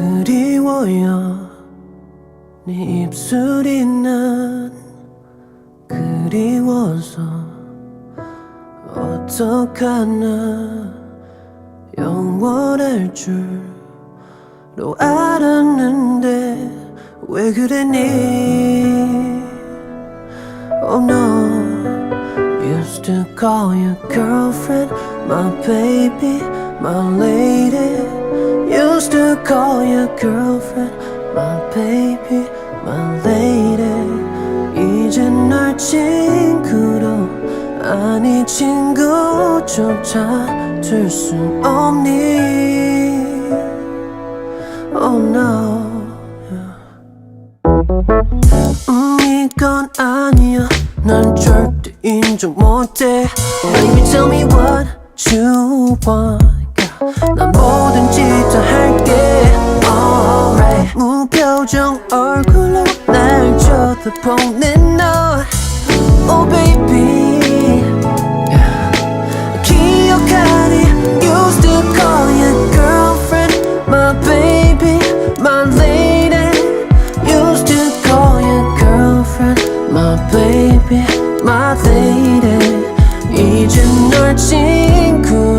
그리워요 네 입술이 난 그리워서 어떡하나 영원할 줄로 알았는데 왜 그랬니 Oh no Used to call you girlfriend My baby, my lady call you girlfriend My baby, my lady 이젠 널 친구로 아니 친구조차 될 순 없니 Oh no 음 이건 아니야 난 절대 인정 못해 Baby tell me what you want girl. 난 뭐든지 다 할게 Alright 무표정 얼굴로 날 쳐다보는 너 Oh baby yeah. 기억하니 Used to call you girlfriend My baby, my lady Used to call you girlfriend My baby, my lady 이제 널 친구로 아니 친구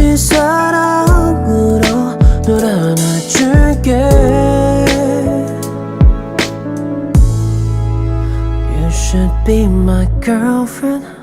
다시 사랑으로 널 안아줄게. You should be my girlfriend.